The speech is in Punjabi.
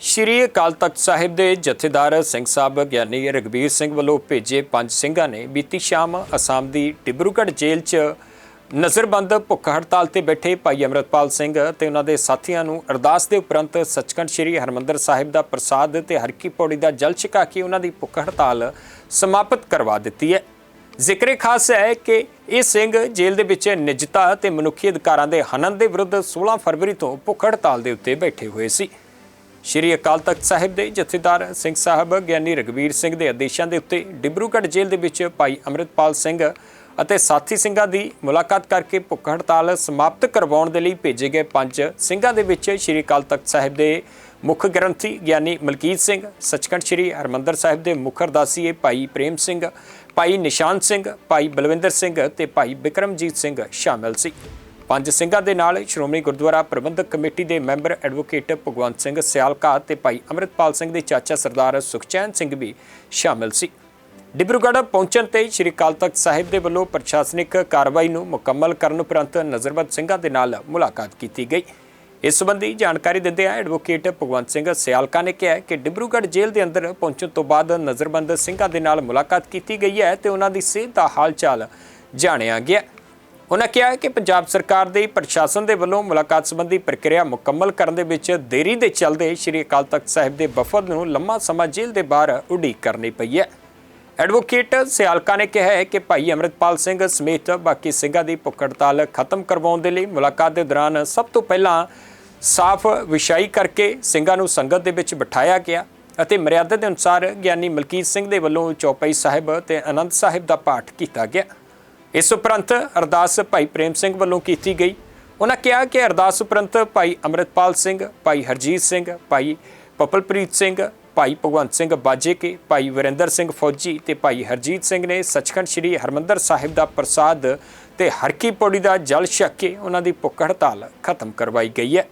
ਸ਼੍ਰੀ ਅਕਾਲ ਤਖਤ ਸਾਹਿਬ ਦੇ ਜਥੇਦਾਰ ਸਿੰਘ ਸਾਹਿਬ ਗਿਆਨੀ ਰਗਵੀਰ ਸਿੰਘ ਵੱਲੋਂ ਭੇਜੇ ਪੰਜ ਸਿੰਘਾਂ ਨੇ ਬੀਤੀ ਸ਼ਾਮ ਅਸਾਮ ਦੀ ਡਿਬਰੂਗੜ੍ਹ ਜੇਲ੍ਹ 'ਚ ਨਜ਼ਰਬੰਦ ਭੁੱਖ ਹੜਤਾਲ ਤੇ ਬੈਠੇ ਭਾਈ ਅਮਰਤਪਾਲ ਸਿੰਘ ਤੇ ਉਹਨਾਂ ਦੇ ਸਾਥੀਆਂ ਨੂੰ ਅਰਦਾਸ ਦੇ ਉਪਰੰਤ ਸੱਚਖੰਡ ਸ੍ਰੀ ਹਰਮੰਦਰ ਸਾਹਿਬ ਦਾ ਪ੍ਰਸਾਦ ਤੇ ਹਰਕੀ ਪੌੜੀ ਦਾ ਜਲ ਛਕਾ ਕੇ ਉਹਨਾਂ ਦੀ ਭੁੱਖ ਹੜਤਾਲ ਸਮਾਪਤ ਕਰਵਾ ਦਿੱਤੀ ਹੈ। ਜ਼ਿਕਰੇ ਖਾਸ ਹੈ ਕਿ ਇਹ ਸਿੰਘ ਜੇਲ੍ਹ ਦੇ ਵਿੱਚ ਨਿਜਤਾ ਤੇ ਮਨੁੱਖੀ ਅਧਿਕਾਰਾਂ ਦੇ ਹਨਨ ਦੇ ਵਿਰੁੱਧ 16 ਫਰਵਰੀ ਤੋਂ ਭੁੱਖ ਹੜਤਾਲ ਦੇ ਉੱਤੇ ਬੈਠੇ ਹੋਏ ਸੀ। ਸ਼੍ਰੀ ਅਕਾਲ ਤਖਤ ਸਾਹਿਬ ਦੇ ਜਥੇਦਾਰ ਸਿੰਘ ਸਾਹਿਬ, ਗਿਆਨੀ ਰਗਵੀਰ ਸਿੰਘ ਦੇ ਆਦੇਸ਼ਾਂ ਦੇ ਉੱਤੇ ਡਿਬਰੂਗੜ੍ਹ ਜੇਲ੍ਹ ਦੇ ਵਿੱਚ ਭਾਈ ਅੰਮ੍ਰਿਤਪਾਲ ਸਿੰਘ ਅਤੇ ਸਾਥੀ ਸਿੰਘਾਂ ਦੀ ਮੁਲਾਕਾਤ ਕਰਕੇ ਭੁੱਖ ਹੜਤਾਲ ਸਮਾਪਤ ਕਰਵਾਉਣ ਦੇ ਲਈ ਭੇਜੇ ਗਏ ਪੰਜ ਸਿੰਘਾਂ ਦੇ ਵਿੱਚ ਸ਼੍ਰੀ ਅਕਾਲ ਤਖਤ ਸਾਹਿਬ ਦੇ ਮੁੱਖ ਗ੍ਰੰਥੀ ਗਿਆਨੀ ਮਲਕੀਤ ਸਿੰਘ, ਸੱਚਖੰਡ ਸ਼੍ਰੀ ਹਰਮੰਦਰ ਸਾਹਿਬ ਦੇ ਮੁੱਖ ਅਰਦਾਸੀਏ ਭਾਈ ਪ੍ਰੇਮ ਸਿੰਘ, ਭਾਈ ਨਿਸ਼ਾਨ ਸਿੰਘ, ਭਾਈ ਬਲਵਿੰਦਰ ਸਿੰਘ ਤੇ ਭਾਈ ਬਿਕਰਮਜੀਤ ਸਿੰਘ ਸ਼ਾਮਲ ਸੀ। ਪੰਜ ਸਿੰਘਾਂ ਦੇ ਨਾਲ ਸ਼੍ਰੋਮਣੀ ਗੁਰਦੁਆਰਾ ਪ੍ਰਬੰਧਕ ਕਮੇਟੀ ਦੇ ਮੈਂਬਰ ਐਡਵੋਕੇਟ ਭਗਵੰਤ ਸਿੰਘ ਸਿਆਲਕਾ ਤੇ ਭਾਈ ਅੰਮ੍ਰਿਤਪਾਲ ਸਿੰਘ ਦੇ ਚਾਚਾ ਸਰਦਾਰ ਸੁਖਚੈਨ ਸਿੰਘ ਵੀ ਸ਼ਾਮਲ ਸੀ। ਡਿਬਰੂਗੜ੍ਹ ਪਹੁੰਚਣ ਤੇ ਸ਼੍ਰੀ ਅਕਾਲ ਤਖਤ ਸਾਹਿਬ ਦੇ ਵੱਲੋਂ ਪ੍ਰਸ਼ਾਸਨਿਕ ਕਾਰਵਾਈ ਨੂੰ ਮੁਕੰਮਲ ਕਰਨ ਉਪਰੰਤ ਨਜ਼ਰਬੰਦ ਸਿੰਘਾਂ ਦੇ ਨਾਲ ਮੁਲਾਕਾਤ ਕੀਤੀ ਗਈ। ਇਸ ਸੰਬੰਧੀ ਜਾਣਕਾਰੀ ਦਿੰਦਿਆਂ ਐਡਵੋਕੇਟ ਭਗਵੰਤ ਸਿੰਘ ਸਿਆਲਕਾ ਨੇ ਕਿਹਾ ਕਿ ਡਿਬਰੂਗੜ੍ਹ ਜੇਲ੍ਹ ਦੇ ਅੰਦਰ ਪਹੁੰਚਣ ਤੋਂ ਬਾਅਦ ਨਜ਼ਰਬੰਦ ਸਿੰਘਾਂ ਦੇ ਨਾਲ ਮੁਲਾਕਾਤ ਕੀਤੀ ਗਈ ਹੈ ਤੇ ਉਹਨਾਂ ਦੀ ਸਿਹਤ ਦਾ ਹਾਲ-ਚਾਲ ਜਾਣਿਆ ਗਿਆ। ਉਹਨਾਂ ਕਿਹਾ ਕਿ ਪੰਜਾਬ ਸਰਕਾਰ ਦੇ ਪ੍ਰਸ਼ਾਸਨ ਦੇ ਵੱਲੋਂ ਮੁਲਾਕਾਤ ਸੰਬੰਧੀ ਪ੍ਰਕਿਰਿਆ ਮੁਕੰਮਲ ਕਰਨ ਦੇ ਵਿੱਚ ਦੇਰੀ ਦੇ ਚੱਲਦੇ ਸ਼੍ਰੀ ਅਕਾਲ ਤਖਤ ਸਾਹਿਬ ਦੇ ਵਫਦ ਨੂੰ ਲੰਮਾ ਸਮਾਂ ਜੇਲ੍ਹ ਦੇ ਬਾਹਰ ਉਡੀਕ ਕਰਨੀ ਪਈ ਹੈ। ਐਡਵੋਕੇਟ ਸਿਆਲਕਾ ਨੇ ਕਿਹਾ ਹੈ ਕਿ ਭਾਈ ਅਮਰਿਤਪਾਲ ਸਿੰਘ ਸਮੇਤ ਬਾਕੀ ਸਿੰਘਾਂ ਦੀ ਭੁੱਖ ਹੜਤਾਲ ਖਤਮ ਕਰਵਾਉਣ ਦੇ ਲਈ ਮੁਲਾਕਾਤ ਦੇ ਦੌਰਾਨ ਸਭ ਤੋਂ ਪਹਿਲਾਂ ਸਾਫ਼ ਵਿਸ਼ਾਈ ਕਰਕੇ ਸਿੰਘਾਂ ਨੂੰ ਸੰਗਤ ਦੇ ਵਿੱਚ ਬਿਠਾਇਆ ਗਿਆ ਅਤੇ ਮਰਿਆਦਾ ਦੇ ਅਨੁਸਾਰ ਗਿਆਨੀ ਮਲਕੀਤ ਸਿੰਘ ਦੇ ਵੱਲੋਂ ਚੌਪਈ ਸਾਹਿਬ ਤੇ ਆਨੰਦ ਸਾਹਿਬ ਦਾ ਪਾਠ ਕੀਤਾ ਗਿਆ। ਇਸ ਉਪਰੰਤ ਅਰਦਾਸ ਭਾਈ ਪ੍ਰੇਮ ਸਿੰਘ ਵੱਲੋਂ ਕੀਤੀ ਗਈ। ਉਹਨਾਂ ਕਿਹਾ ਕਿ ਅਰਦਾਸ ਉਪਰੰਤ ਭਾਈ ਅਮਰਿਤਪਾਲ ਸਿੰਘ, ਭਾਈ ਹਰਜੀਤ ਸਿੰਘ, ਭਾਈ ਪਪਲਪ੍ਰੀਤ ਸਿੰਘ, ਭਾਈ ਭਗਵੰਤ ਸਿੰਘ ਬਾਜੇਕੇ, ਭਾਈ ਵਿਰੇਂਦਰ ਸਿੰਘ ਫੌਜੀ ਤੇ ਭਾਈ ਹਰਜੀਤ ਸਿੰਘ ਨੇ ਸੱਚਖੰਡ ਸ੍ਰੀ ਹਰਮੰਦਰ ਸਾਹਿਬ ਦਾ ਪ੍ਰਸਾਦ ਤੇ ਹਰਕੀ ਪੌੜੀ ਦਾ ਜਲ ਛੱਕ ਕੇ ਉਹਨਾਂ ਦੀ ਭੁੱਖ ਹੜਤਾਲ ਖਤਮ ਕਰਵਾਈ ਗਈ ਹੈ।